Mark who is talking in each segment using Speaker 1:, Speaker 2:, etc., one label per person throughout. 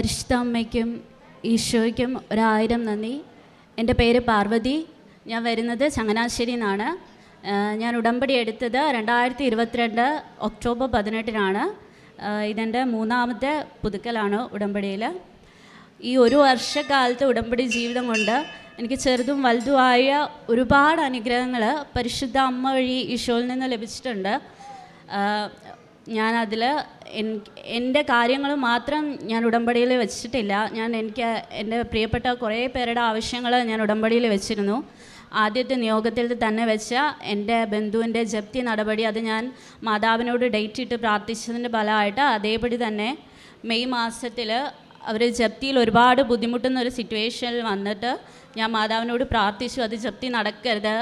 Speaker 1: പരിശുദ്ധ അമ്മയ്ക്കും ഈശോയ്ക്കും ഒരായിരം നന്ദി. എന്റെ പേര് പാർവതി. ഞാൻ വരുന്നത് ചങ്ങനാശ്ശേരി നിന്നാണ് ഞാൻ ഉടമ്പടി എടുത്തത് രണ്ടായിരത്തി ഇരുപത്തിരണ്ട് ഒക്ടോബർ പതിനെട്ടിനാണ്. ഇതെന്റെ മൂന്നാമത്തെ പുതുക്കലാണ് ഉടമ്പടിയിൽ. ഈ ഒരു വർഷക്കാലത്തെ ഉടമ്പടി ജീവിതം കൊണ്ട് എനിക്ക് ചെറുതും വലുതുമായ ഒരുപാട് അനുഗ്രഹങ്ങൾ പരിശുദ്ധ അമ്മ വഴി ഈശോയിൽ നിന്ന് ലഭിച്ചിട്ടുണ്ട്. ഞാനതിൽ എന്റെ കാര്യങ്ങൾ മാത്രം ഞാൻ ഉടമ്പടിയിൽ വെച്ചിട്ടില്ല. ഞാൻ എനിക്ക് എന്റെ പ്രിയപ്പെട്ട കുറേ പേരുടെ ആവശ്യങ്ങൾ ഞാൻ ഉടമ്പടിയിൽ വെച്ചിരുന്നു. ആദ്യത്തെ നിയോഗത്തിൽ തന്നെ വെച്ച എന്റെ ബന്ധുവിന്റെ ജപ്തി നടപടി അത് ഞാൻ മാതാവിനോട് ഡേറ്റ് ഇട്ട് പ്രാർത്ഥിച്ചതിന്റെ ഫലമായിട്ട് അതേപടി തന്നെ മെയ് മാസത്തിൽ അവർ ജപ്തിയിൽ ഒരുപാട് ബുദ്ധിമുട്ടുന്ന ഒരു സിറ്റുവേഷനിൽ വന്നിട്ട് ഞാൻ മാതാവിനോട് പ്രാർത്ഥിച്ചു. അത് ജപ്തി നടക്കരുത്.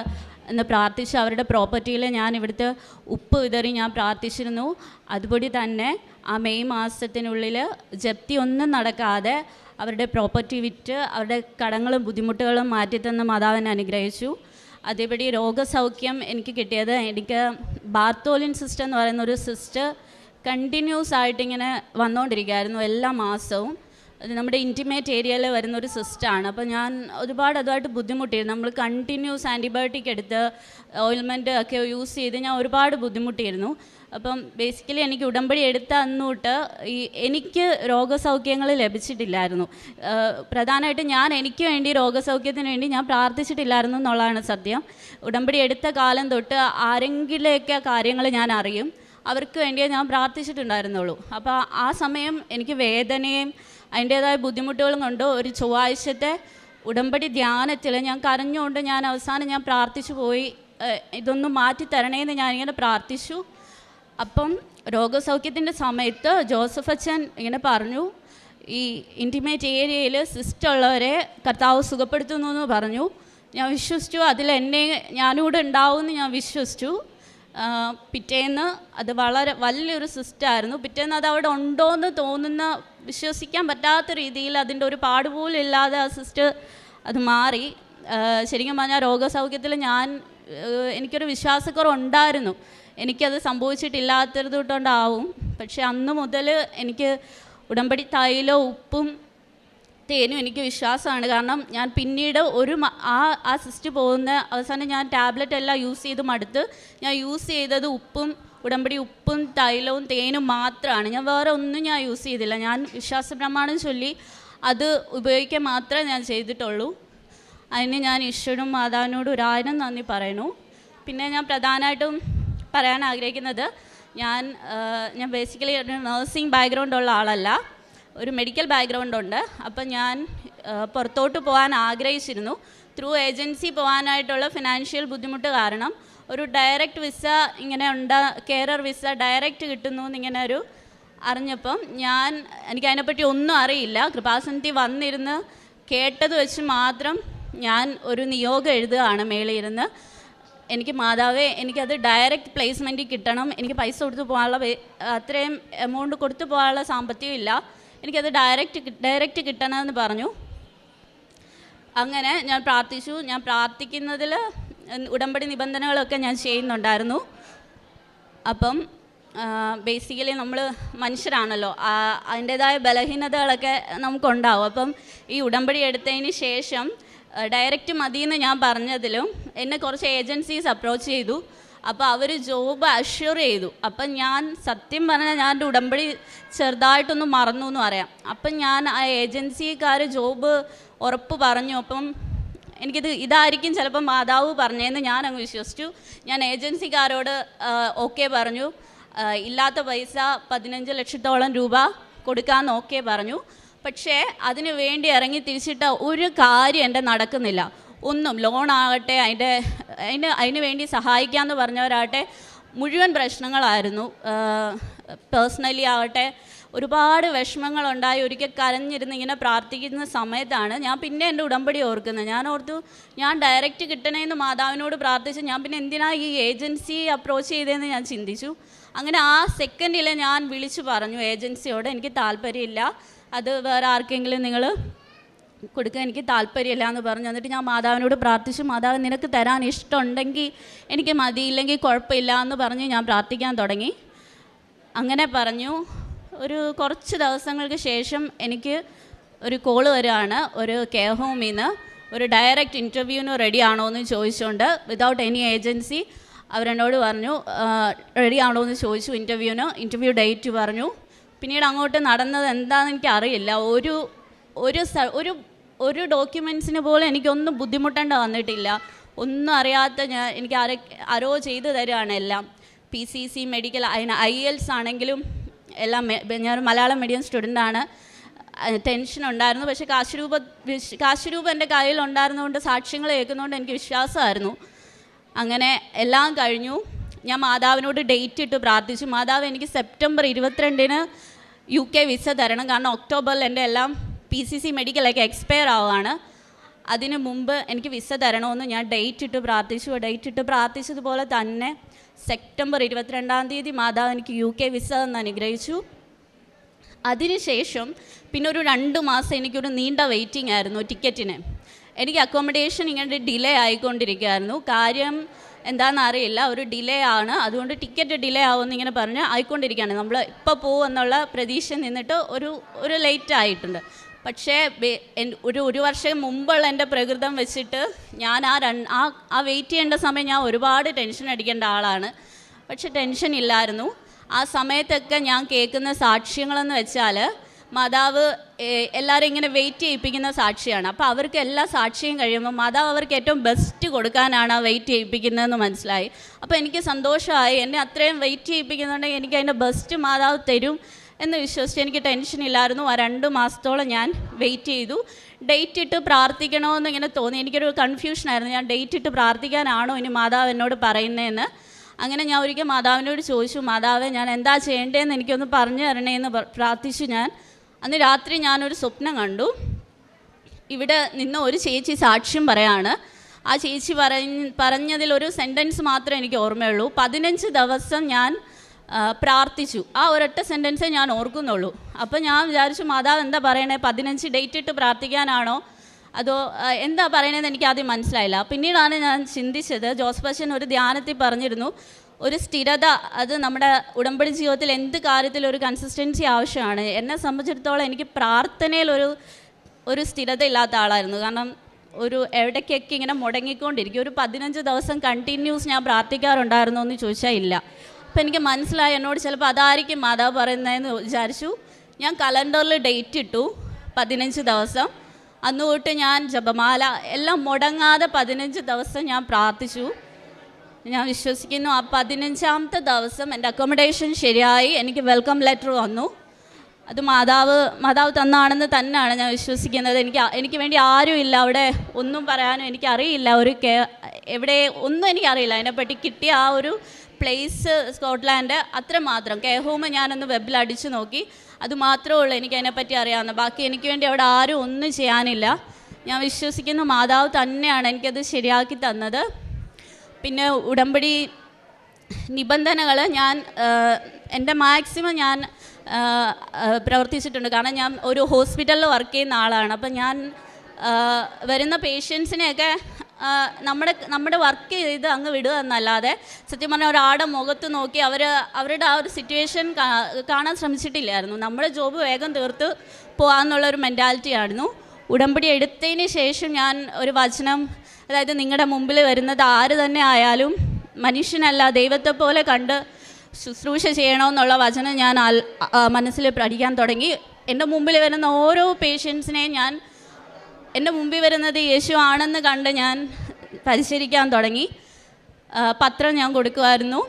Speaker 1: എന്ന് പ്രാർത്ഥിച്ച് അവരുടെ പ്രോപ്പർട്ടിയിൽ ഞാൻ ഇവിടുത്തെ ഉപ്പ് വിതറി ഞാൻ പ്രാർത്ഥിച്ചിരുന്നു. അതുപടി തന്നെ ആ മെയ് മാസത്തിനുള്ളിൽ ജപ്തി ഒന്നും നടക്കാതെ അവരുടെ പ്രോപ്പർട്ടി വിറ്റ് അവരുടെ കടങ്ങളും ബുദ്ധിമുട്ടുകളും മാറ്റിത്തന്ന് മാതാവിനെ അനുഗ്രഹിച്ചു. അതേപടി രോഗസൗഖ്യം എനിക്ക് കിട്ടിയത് എനിക്ക് ബാർത്തോലിൻ സിസ്റ്റർ എന്ന് പറയുന്ന ഒരു സിസ്റ്റർ കണ്ടിന്യൂസ് ആയിട്ടിങ്ങനെ വന്നുകൊണ്ടിരിക്കുകയായിരുന്നു എല്ലാ മാസവും. നമ്മുടെ ഇന്റിമേറ്റ് ഏരിയയിൽ വരുന്ന ഒരു സിസ്റ്റാണ് അപ്പോൾ ഞാൻ ഒരുപാട് അതുമായിട്ട് ബുദ്ധിമുട്ടിയിരുന്നു. നമ്മൾ കണ്ടിന്യൂസ് ആന്റിബയോട്ടിക് എടുത്ത് ഓയിൽമെന്റ് ഒക്കെ യൂസ് ചെയ്ത് ഞാൻ ഒരുപാട് ബുദ്ധിമുട്ടിയിരുന്നു. അപ്പം ബേസിക്കലി എനിക്ക് ഉടമ്പടി എടുത്ത അന്ന് തൊട്ട് ഈ എനിക്ക് രോഗസൗഖ്യങ്ങൾ ലഭിച്ചിട്ടില്ലായിരുന്നു. പ്രധാനമായിട്ടും ഞാൻ എനിക്ക് വേണ്ടി രോഗസൗഖ്യത്തിന് വേണ്ടി ഞാൻ പ്രാർത്ഥിച്ചിട്ടില്ലായിരുന്നു എന്നുള്ളതാണ് സത്യം. ഉടമ്പടി എടുത്ത കാലം തൊട്ട് ആരെങ്കിലുമൊക്കെ കാര്യങ്ങൾ ഞാൻ അറിയും. അവർക്ക് വേണ്ടിയേ ഞാൻ പ്രാർത്ഥിച്ചിട്ടുണ്ടായിരുന്നുള്ളൂ. അപ്പോൾ ആ സമയം എനിക്ക് വേദനയും അതിന്റേതായ ബുദ്ധിമുട്ടുകളും കൊണ്ട് ഒരു ചൊവ്വാഴ്ചത്തെ ഉടമ്പടി ധ്യാനത്തിൽ ഞാൻ കരഞ്ഞുകൊണ്ട് ഞാൻ അവസാനം ഞാൻ പ്രാർത്ഥിച്ചു പോയി. ഇതൊന്നും മാറ്റി തരണേന്ന് ഞാനിങ്ങനെ പ്രാർത്ഥിച്ചു. അപ്പം രോഗസൗഖ്യത്തിന്റെ സമയത്ത് ജോസഫ് അച്ഛൻ ഇങ്ങനെ പറഞ്ഞു ഈ ഇന്റിമേറ്റ് ഏരിയയിൽ സിസ്റ്റ് ഉള്ളവരെ കർത്താവ് സുഖപ്പെടുത്തുന്നു എന്ന് പറഞ്ഞു. ഞാൻ വിശ്വസിച്ചു അതിൽ എന്നെ ഞാനിവിടെ ഉണ്ടാവുമെന്ന് ഞാൻ വിശ്വസിച്ചു. പിറ്റേന്ന് അത് വളരെ വലിയൊരു സിസ്റ്റായിരുന്നു. പിറ്റേന്ന് അത് അവിടെ ഉണ്ടോ എന്ന് തോന്നുന്ന വിശ്വസിക്കാൻ പറ്റാത്ത രീതിയിൽ അതിന്റെ ഒരു പാടുപോലും ഇല്ലാതെ ആ സിസ്റ്റ് അത് മാറി. ശരിക്കും പറഞ്ഞാൽ രോഗസൗഖ്യത്തിൽ ഞാൻ എനിക്കൊരു വിശ്വാസക്കുറവുണ്ടായിരുന്നു. എനിക്കത് സംഭവിച്ചിട്ടില്ലാത്തത് കൊണ്ടാവും പക്ഷെ അന്ന് മുതൽ എനിക്ക് ഉടമ്പടി തൈലോ ഉപ്പും തേനും എനിക്ക് വിശ്വാസമാണ്. കാരണം ഞാൻ പിന്നീട് ഒരു ആ ആ സിസ്റ്റ് പോകുന്ന അവസാനം ഞാൻ ടാബ്ലറ്റ് എല്ലാം യൂസ് ചെയ്ത് മടുത്ത് ഞാൻ യൂസ് ചെയ്തത് ഉപ്പും ഉടമ്പടി ഉപ്പും തൈലവും തേനും മാത്രമാണ്. ഞാൻ വേറെ ഒന്നും ഞാൻ യൂസ് ചെയ്തില്ല. ഞാൻ വിശ്വാസ പ്രമാണം ചൊല്ലി അത് ഉപയോഗിക്കാൻ മാത്രമേ ഞാൻ ചെയ്തിട്ടുള്ളൂ. അതിന് ഞാൻ ഈശ്വരനും മാതാവിനോട് ഒരായിരം നന്ദി പറയണു പിന്നെ ഞാൻ പ്രധാനമായിട്ടും പറയാൻ ആഗ്രഹിക്കുന്നത് ഞാൻ ഞാൻ ബേസിക്കലി ഒരു നഴ്സിംഗ് ബാക്ക്ഗ്രൗണ്ട് ഉള്ള ആളല്ല. ഒരു മെഡിക്കൽ ബാക്ക്ഗ്രൗണ്ട് ഉണ്ട്. അപ്പം ഞാൻ പുറത്തോട്ട് പോകാൻ ആഗ്രഹിച്ചിരുന്നു. ത്രൂ ഏജൻസി പോകാനായിട്ടുള്ള ഫിനാൻഷ്യൽ ബുദ്ധിമുട്ട് കാരണം ഒരു ഡയറക്റ്റ് വിസ ഇങ്ങനെ ഉണ്ട് കെയറർ വിസ ഡയറക്റ്റ് കിട്ടുന്നു എന്നിങ്ങനെ ഒരു അറിഞ്ഞപ്പം ഞാൻ എനിക്ക് അതിനെപ്പറ്റി ഒന്നും അറിയില്ല. കൃപാസനത്തിൽ വന്നിരുന്ന് കേട്ടത് വെച്ച് മാത്രം ഞാൻ ഒരു നിയോഗം എഴുതുകയാണ് മേളിയിരുന്ന് എനിക്ക് മാതാവേ എനിക്കത് ഡയറക്റ്റ് പ്ലേസ്മെന്റിൽ കിട്ടണം. എനിക്ക് പൈസ കൊടുത്ത് പോകാനുള്ള അത്രയും എമൗണ്ട് കൊടുത്തു പോകാനുള്ള സാമ്പത്തികം ഇല്ല എനിക്കത് ഡയറക്റ്റ് ഡയറക്റ്റ് കിട്ടണമെന്ന് പറഞ്ഞു. അങ്ങനെ ഞാൻ പ്രാർത്ഥിച്ചു. ഞാൻ പ്രാർത്ഥിക്കുന്നതിൽ ഉടമ്പടി നിബന്ധനകളൊക്കെ ഞാൻ ചെയ്യുന്നുണ്ടായിരുന്നു. അപ്പം ബേസിക്കലി നമ്മൾ മനുഷ്യരാണല്ലോ. അതിന്റേതായ ബലഹീനതകളൊക്കെ നമുക്കുണ്ടാവും. അപ്പം ഈ ഉടമ്പടി എടുത്തതിന് ശേഷം ഡയറക്റ്റ് മതിയെന്ന് ഞാൻ പറഞ്ഞതിലും എന്നെ കുറച്ച് ഏജൻസീസ് അപ്രോച്ച് ചെയ്തു. അപ്പോൾ അവർ ജോബ് അഷ്യൂർ ചെയ്തു. അപ്പം ഞാൻ സത്യം പറഞ്ഞാൽ ഞാൻ എന്റെ ഉടമ്പടി ചെറുതായിട്ടൊന്ന് മറന്നു എന്ന് പറയാം. അപ്പം ഞാൻ ആ ഏജൻസിക്കാർ ജോബ് ഉറപ്പ് പറഞ്ഞു. അപ്പം എനിക്കിത് ഇതായിരിക്കും ചിലപ്പോൾ മാതാവ് പറഞ്ഞതെന്ന് ഞാൻ അങ്ങ് വിശ്വസിച്ചു. ഞാൻ ഏജൻസിക്കാരോട് ഓക്കെ പറഞ്ഞു. ഇല്ലാത്ത പൈസ പതിനഞ്ച് ലക്ഷത്തോളം രൂപ കൊടുക്കാമെന്ന് ഓക്കെ പറഞ്ഞു. പക്ഷേ അതിനു വേണ്ടി ഇറങ്ങി തിരിച്ചിട്ട ഒരു കാര്യം എന്റെ നടക്കുന്നില്ല. ഒന്നും ലോണാകട്ടെ അതിന്റെ അതിന് അതിന് വേണ്ടി സഹായിക്കാമെന്ന് പറഞ്ഞവരാകട്ടെ മുഴുവൻ പ്രശ്നങ്ങളായിരുന്നു. പേഴ്സണലി ആകട്ടെ ഒരുപാട് വിഷമങ്ങളുണ്ടായി ഒരിക്കൽ കരഞ്ഞിരുന്ന് ഇങ്ങനെ പ്രാർത്ഥിക്കുന്ന സമയത്താണ് ഞാൻ പിന്നെ എന്റെ ഉടമ്പടി ഓർക്കുന്നത്. ഞാൻ ഓർത്തു ഞാൻ ഡയറക്റ്റ് കിട്ടണേന്ന് മാതാവിനോട് പ്രാർത്ഥിച്ച് ഞാൻ പിന്നെ എന്തിനാ ഈ ഏജൻസി അപ്രോച്ച് ചെയ്തതെന്ന് ഞാൻ ചിന്തിച്ചു. അങ്ങനെ ആ സെക്കൻഡിൽ ഞാൻ വിളിച്ചു പറഞ്ഞു ഏജൻസിയോട് എനിക്ക് താല്പര്യമില്ല. അത് വേറെ ആർക്കെങ്കിലും നിങ്ങൾ കൊടുക്കാൻ എനിക്ക് താല്പര്യമില്ല എന്ന് പറഞ്ഞു. എന്നിട്ട് ഞാൻ മാതാവിനോട് പ്രാർത്ഥിച്ചു മാതാവ് നിനക്ക് തരാൻ ഇഷ്ടമുണ്ടെങ്കിൽ എനിക്ക് മതിയില്ലെങ്കിൽ കുഴപ്പമില്ല എന്ന് പറഞ്ഞ് ഞാൻ പ്രാർത്ഥിക്കാൻ തുടങ്ങി. അങ്ങനെ പറഞ്ഞു. ഒരു കുറച്ച് ദിവസങ്ങൾക്ക് ശേഷം എനിക്ക് ഒരു കോൾ വരികയാണ്. ഒരു കെയർ ഹോമിൽ നിന്ന് ഒരു ഡയറക്റ്റ് ഇന്റർവ്യൂവിന് റെഡി ആണോ എന്ന് ചോദിച്ചുകൊണ്ട് വിതൗട്ട് എനി ഏജൻസി അവരെന്നോട് പറഞ്ഞു റെഡി ആണോ എന്ന് ചോദിച്ചു ഇന്റർവ്യൂവിന് ഇന്റർവ്യൂ ഡേറ്റ് പറഞ്ഞു. പിന്നീട് അങ്ങോട്ട് നടന്നത് എന്താണെന്ന് എനിക്ക് അറിയില്ല ഒരു ഒരു ഒരു ഒരു ഡോക്യുമെൻസിന് പോലും എനിക്കൊന്നും ബുദ്ധിമുട്ടേണ്ട വന്നിട്ടില്ല. ഒന്നും അറിയാത്ത ഞാൻ എനിക്ക് ആരെ ആരോ ചെയ്തു തരുകയാണ് എല്ലാം. പി സി സി മെഡിക്കൽ അതിന് ഐ എൽസ് ആണെങ്കിലും എല്ലാം ഞാൻ മലയാളം മീഡിയം സ്റ്റുഡന്റ് ആണ്. ടെൻഷൻ ഉണ്ടായിരുന്നു. പക്ഷേ കാശുരൂപ കാശുരൂപ എന്റെ കയ്യിൽ ഉണ്ടായിരുന്നുകൊണ്ട് സാക്ഷ്യങ്ങൾ കേൾക്കുന്നതുകൊണ്ട് എനിക്ക് വിശ്വാസമായിരുന്നു. അങ്ങനെ എല്ലാം കഴിഞ്ഞു. ഞാൻ മാതാവിനോട് ഡേറ്റ് ഇട്ട് പ്രാർത്ഥിച്ചു. മാതാവ് എനിക്ക് സെപ്റ്റംബർ ഇരുപത്തിരണ്ടിന് യു കെ വിസ തരണം. കാരണം ഒക്ടോബറിൽ എന്റെ എല്ലാം പി സി സി മെഡിക്കലൊക്കെ എക്സ്പയർ ആവുകയാണ് അതിന് മുമ്പ് എനിക്ക് വിസ തരണമെന്ന് ഞാൻ ഡേറ്റ് ഇട്ട് പ്രാർത്ഥിച്ചു. ഡേറ്റ് ഇട്ട് പ്രാർത്ഥിച്ചതുപോലെ തന്നെ സെപ്റ്റംബർ ഇരുപത്തിരണ്ടാം തീയതി മാതാവ് എനിക്ക് യു കെ വിസ തന്ന് അനുഗ്രഹിച്ചു. അതിനുശേഷം പിന്നെ ഒരു രണ്ട് മാസം എനിക്കൊരു നീണ്ട വെയിറ്റിംഗ് ആയിരുന്നു ടിക്കറ്റിന് എനിക്ക് അക്കോമഡേഷൻ ഇങ്ങനെ ഡിലേ ആയിക്കൊണ്ടിരിക്കുകയായിരുന്നു. കാര്യം എന്താണെന്ന് അറിയില്ല. ഒരു ഡിലേ ആണ്. അതുകൊണ്ട് ടിക്കറ്റ് ഡിലേ ആവുമെന്ന് ഇങ്ങനെ പറഞ്ഞ് ആയിക്കൊണ്ടിരിക്കുകയാണ്. നമ്മൾ ഇപ്പോൾ പോകുമെന്നുള്ള പ്രതീക്ഷ നിന്നിട്ട് ഒരു ഒരു ലേറ്റ് ആയിട്ടുണ്ട്. പക്ഷേ ഒരു ഒരു വർഷം മുമ്പുള്ള എന്റെ പ്രകൃതം വെച്ചിട്ട് ഞാൻ ആ രൺ ആ വെയിറ്റ് ചെയ്യേണ്ട സമയം ഞാൻ ഒരുപാട് ടെൻഷൻ അടിക്കേണ്ട ആളാണ്. പക്ഷെ ടെൻഷൻ ഇല്ലായിരുന്നു. ആ സമയത്തൊക്കെ ഞാൻ കേൾക്കുന്ന സാക്ഷ്യങ്ങളെന്ന് വെച്ചാൽ മാതാവ് എല്ലാവരും ഇങ്ങനെ വെയിറ്റ് ചെയ്യിപ്പിക്കുന്ന സാക്ഷിയാണ്. അപ്പോൾ അവർക്ക് എല്ലാ സാക്ഷിയും കഴിയുമ്പോൾ മാതാവ് അവർക്ക് ഏറ്റവും ബെസ്റ്റ് കൊടുക്കാനാണ് ആ വെയിറ്റ് ചെയ്യിപ്പിക്കുന്നതെന്ന് മനസ്സിലായി. അപ്പോൾ എനിക്ക് സന്തോഷമായി. എന്നെ അത്രയും വെയിറ്റ് ചെയ്യിപ്പിക്കുന്നുണ്ടെങ്കിൽ എനിക്ക് അതിന്റെ ബെസ്റ്റ് മാതാവ് തരും. എന്ന് വിശ്വസിച്ച് എനിക്ക് ടെൻഷൻ ഇല്ലായിരുന്നു. ആ രണ്ട് മാസത്തോളം ഞാൻ വെയിറ്റ് ചെയ്തു. ഡേറ്റ് ഇട്ട് പ്രാർത്ഥിക്കണമെന്ന് ഇങ്ങനെ തോന്നി. എനിക്കൊരു കൺഫ്യൂഷനായിരുന്നു ഞാൻ ഡേറ്റ് ഇട്ട് പ്രാർത്ഥിക്കാനാണോ ഇനി മാതാവ് എന്നോട് പറയുന്നതെന്ന്. അങ്ങനെ ഞാൻ ഒരിക്കൽ മാതാവിനോട് ചോദിച്ചു മാതാവെ ഞാൻ എന്താ ചെയ്യേണ്ടതെന്ന് എനിക്കൊന്ന് പറഞ്ഞു തരണേന്ന് പ്രാർത്ഥിച്ചു ഞാൻ. അന്ന് രാത്രി ഞാനൊരു സ്വപ്നം കണ്ടു. ഇവിടെ നിന്ന് ഒരു ചേച്ചി സാക്ഷ്യം പറയാണ്. ആ ചേച്ചി പറഞ്ഞ പറഞ്ഞതിൽ ഒരു സെന്റൻസ് മാത്രമേ എനിക്ക് ഓർമ്മയുള്ളൂ. പതിനഞ്ച് ദിവസം ഞാൻ പ്രാർത്ഥിച്ചു. ആ ഒരൊറ്റ സെന്റൻസേ ഞാൻ ഓർക്കുന്നുള്ളൂ. അപ്പോൾ ഞാൻ വിചാരിച്ചു മാതാവ് എന്താ പറയണേ? പതിനഞ്ച് ഡേറ്റ് ഇട്ട് പ്രാർത്ഥിക്കാനാണോ? അതോ എന്താ പറയണതെന്ന് എനിക്ക് ആദ്യം മനസ്സിലായില്ല. പിന്നീടാണ് ഞാൻ ചിന്തിച്ചത് ജോസഫ് അച്ഛൻ ഒരു ധ്യാനത്തിൽ പറഞ്ഞിരുന്നു ഒരു സ്ഥിരത അത് നമ്മുടെ ഉടമ്പടി ജീവിതത്തിൽ എന്ത് കാര്യത്തിൽ ഒരു കൺസിസ്റ്റൻസി ആവശ്യമാണ്. എന്നെ സംബന്ധിച്ചിടത്തോളം എനിക്ക് പ്രാർത്ഥനയിൽ ഒരു ഒരു സ്ഥിരത ഇല്ലാത്ത ആളായിരുന്നു. കാരണം ഒരു എവിടേക്കൊക്കെ ഇങ്ങനെ മുടങ്ങിക്കൊണ്ടിരിക്കും. ഒരു പതിനഞ്ച് ദിവസം കണ്ടിന്യൂസ് ഞാൻ പ്രാർത്ഥിക്കാറുണ്ടായിരുന്നോ എന്ന് ചോദിച്ചാൽ ഇല്ല. അപ്പോൾ എനിക്ക് മനസ്സിലായി എന്നോട് ചിലപ്പോൾ അതായിരിക്കും മാതാവ് പറയുന്നതെന്ന് വിചാരിച്ചു. ഞാൻ കലണ്ടറിൽ ഡേറ്റ് ഇട്ടു പതിനഞ്ച് ദിവസം. അന്ന് തൊട്ട് ഞാൻ ജപമാല എല്ലാം മുടങ്ങാതെ പതിനഞ്ച് ദിവസം ഞാൻ പ്രാർത്ഥിച്ചു. ഞാൻ വിശ്വസിക്കുന്നു ആ പതിനഞ്ചാമത്തെ ദിവസം എന്റെ അക്കോമഡേഷൻ ശരിയായി എനിക്ക് വെൽക്കം ലെറ്റർ വന്നു. അത് മാതാവ് മാതാവ് തന്നാണെന്ന് തന്നെയാണ് ഞാൻ വിശ്വസിക്കുന്നത്. എനിക്ക് എനിക്ക് വേണ്ടി ആരും ഇല്ല അവിടെ. ഒന്നും പറയാനും എനിക്കറിയില്ല. ഒരു കേ എവിടെ ഒന്നും എനിക്കറിയില്ല. അതിനെപ്പറ്റി കിട്ടിയ ആ ഒരു പ്ലേസ് സ്കോട്ട്ലാൻഡ് അത്രമാത്രം കെയർ ഹോം ഞാനൊന്ന് വെബിൽ അടിച്ചു നോക്കി. അത് മാത്രമേ ഉള്ളൂ എനിക്ക് അതിനെപ്പറ്റി അറിയാവുന്ന. ബാക്കി എനിക്ക് വേണ്ടി അവിടെ ആരും ഒന്നും ചെയ്യാനില്ല. ഞാൻ വിശ്വസിക്കുന്ന മാതാവ് തന്നെയാണ് എനിക്കത് ശരിയാക്കി തന്നത്. പിന്നെ ഉടമ്പടി നിബന്ധനകൾ ഞാൻ എന്റെ മാക്സിമം ഞാൻ പ്രവർത്തിച്ചിട്ടുണ്ട്. കാരണം ഞാൻ ഒരു ഹോസ്പിറ്റലിൽ വർക്ക് ചെയ്യുന്ന ആളാണ്. അപ്പം ഞാൻ വരുന്ന പേഷ്യൻസിനെയൊക്കെ നമ്മുടെ നമ്മുടെ വർക്ക് ചെയ്ത് അങ്ങ് വിടുക എന്നല്ലാതെ സത്യം പറഞ്ഞാൽ ഒരാളുടെ മുഖത്ത് നോക്കി അവർ അവരുടെ ആ ഒരു സിറ്റുവേഷൻ കാണാൻ ശ്രമിച്ചിട്ടില്ലായിരുന്നു. നമ്മുടെ ജോബ് വേഗം തീർത്ത് പോകാമെന്നുള്ള ഒരു മെന്റാലിറ്റി ആയിരുന്നു. ഉടമ്പടി എടുത്തതിന് ശേഷം ഞാൻ ഒരു വചനം അതായത് നിങ്ങളുടെ മുമ്പിൽ വരുന്നത് ആര് തന്നെ ആയാലും മനുഷ്യനല്ല ദൈവത്തെ പോലെ കണ്ട് ശുശ്രൂഷ ചെയ്യണമെന്നുള്ള വചനം ഞാൻ മനസ്സിൽ പഠിക്കാൻ തുടങ്ങി. എന്റെ മുമ്പിൽ വരുന്ന ഓരോ പേഷ്യൻസിനെയും ഞാൻ എന്റെ മുമ്പിൽ വരുന്നത് യേശു ആണെന്ന് കണ്ട് ഞാൻ പരിശീലിക്കാൻ തുടങ്ങി. പത്രം ഞാൻ കൊടുക്കുമായിരുന്നു.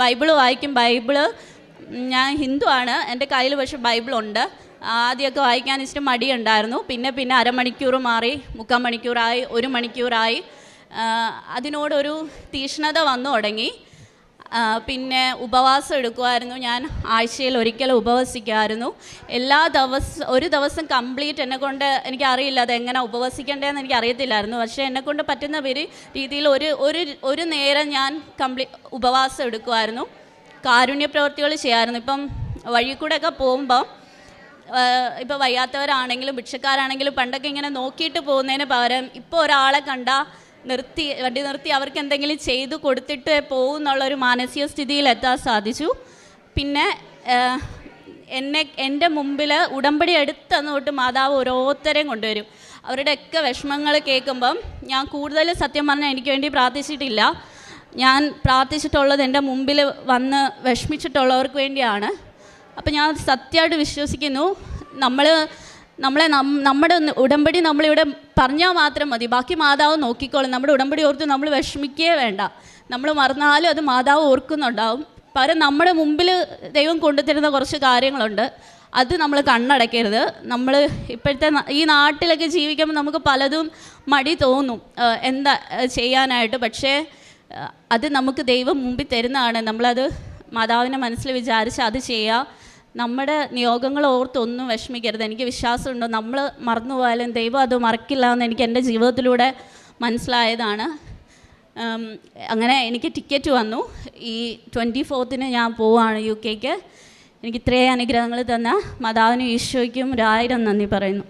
Speaker 1: ബൈബിൾ വായിക്കും. ബൈബിൾ ഞാൻ ഹിന്ദു ആണ്. എന്റെ കയ്യിൽ പക്ഷെ ബൈബിളുണ്ട് ആദ്യമൊക്കെ വായിക്കാൻ ഇച്ചിരി മടിയുണ്ടായിരുന്നു. പിന്നെ പിന്നെ അരമണിക്കൂർ മാറി മുക്കാൽ മണിക്കൂറായി ഒരു മണിക്കൂറായി. അതിനോടൊരു തീഷ്ണത വന്നു തുടങ്ങി. പിന്നെ ഉപവാസം എടുക്കുമായിരുന്നു. ഞാൻ ആഴ്ചയിൽ ഒരിക്കൽ ഉപവസിക്കുമായിരുന്നു. എല്ലാ ദിവസം ഒരു ദിവസം കംപ്ലീറ്റ് എന്നെ കൊണ്ട് എനിക്കറിയില്ല അത് എങ്ങനെ ഉപവസിക്കേണ്ടതെന്ന് എനിക്ക് അറിയത്തില്ലായിരുന്നു പക്ഷേ എന്നെ കൊണ്ട് പറ്റുന്ന ഒരു രീതിയിൽ ഒരു ഒരു ഒരു നേരം ഞാൻ കംപ്ലീ ഉപവാസം എടുക്കുമായിരുന്നു. കാരുണ്യ പ്രവൃത്തികൾ ചെയ്യാമായിരുന്നു ഇപ്പം വഴി കൂടെയൊക്കെ പോകുമ്പം ഇപ്പോൾ വയ്യാത്തവരാണെങ്കിലും ഭിക്ഷക്കാരാണെങ്കിലും പണ്ടൊക്കെ ഇങ്ങനെ നോക്കിയിട്ട് പോകുന്നതിന് പകരം ഇപ്പോൾ ഒരാളെ കണ്ട നിർത്തി വണ്ടി നിർത്തി അവർക്ക് എന്തെങ്കിലും ചെയ്തു കൊടുത്തിട്ട് പോകും എന്നുള്ളൊരു മാനസിക സ്ഥിതിയിൽ എത്താൻ സാധിച്ചു. പിന്നെ എന്നെ എന്റെ മുമ്പിൽ ഉടമ്പടി എടുത്തെന്ന് തൊട്ട് മാതാവ് ഓരോരുത്തരെയും കൊണ്ടുവരും. അവരുടെയൊക്കെ വിഷമങ്ങൾ കേൾക്കുമ്പം ഞാൻ കൂടുതൽ സത്യം പറഞ്ഞാൽ എനിക്ക് വേണ്ടി പ്രാർത്ഥിച്ചിട്ടില്ല. ഞാൻ പ്രാർത്ഥിച്ചിട്ടുള്ളത് എന്റെ മുമ്പിൽ വന്ന് വിഷമിച്ചിട്ടുള്ളവർക്ക് വേണ്ടിയാണ്. അപ്പം ഞാൻ സത്യമായിട്ട് വിശ്വസിക്കുന്നു. നമ്മൾ നമ്മളെ നമ്മുടെ ഉടമ്പടി നമ്മളിവിടെ പറഞ്ഞാൽ മാത്രം മതി. ബാക്കി മാതാവ് നോക്കിക്കോളും. നമ്മുടെ ഉടമ്പടി ഓർത്ത് നമ്മൾ വിഷമിക്കുകയേ വേണ്ട. നമ്മൾ മറന്നാലും അത് മാതാവ് ഓർക്കുന്നുണ്ടാവും. പകരം നമ്മുടെ മുമ്പിൽ ദൈവം കൊണ്ടുതരുന്ന കുറച്ച് കാര്യങ്ങളുണ്ട്. അത് നമ്മൾ കണ്ണടയ്ക്കരുത്. നമ്മൾ ഇപ്പോഴത്തെ ഈ നാട്ടിലൊക്കെ ജീവിക്കുമ്പോൾ നമുക്ക് പലതും മടി തോന്നും. എന്താ ചെയ്യാനായിട്ട്. പക്ഷേ അത് നമുക്ക് ദൈവം മുമ്പിൽ തരുന്നതാണ്. നമ്മളത് മാതാവിനെ മനസ്സിൽ വിചാരിച്ച് അത് ചെയ്യുക നമ്മുടെ നിയോഗങ്ങൾ ഓർത്തൊന്നും വിഷമിക്കരുത്. എനിക്ക് വിശ്വാസമുണ്ട്. നമ്മൾ മറന്നുപോയാലും ദൈവം അത് മറക്കില്ല എന്ന് എനിക്ക് എന്റെ ജീവിതത്തിലൂടെ മനസ്സിലായതാണ്. അങ്ങനെ എനിക്ക് ടിക്കറ്റ് വന്നു. ഈ ട്വന്റി ഫോർത്തിന് ഞാൻ പോവാണ് യു കെക്ക്. എനിക്ക് ഇത്രയും അനുഗ്രഹങ്ങൾ തന്ന. മാതാവിനും ഈശോയ്ക്കും ഒരായിരം നന്ദി പറയുന്നു.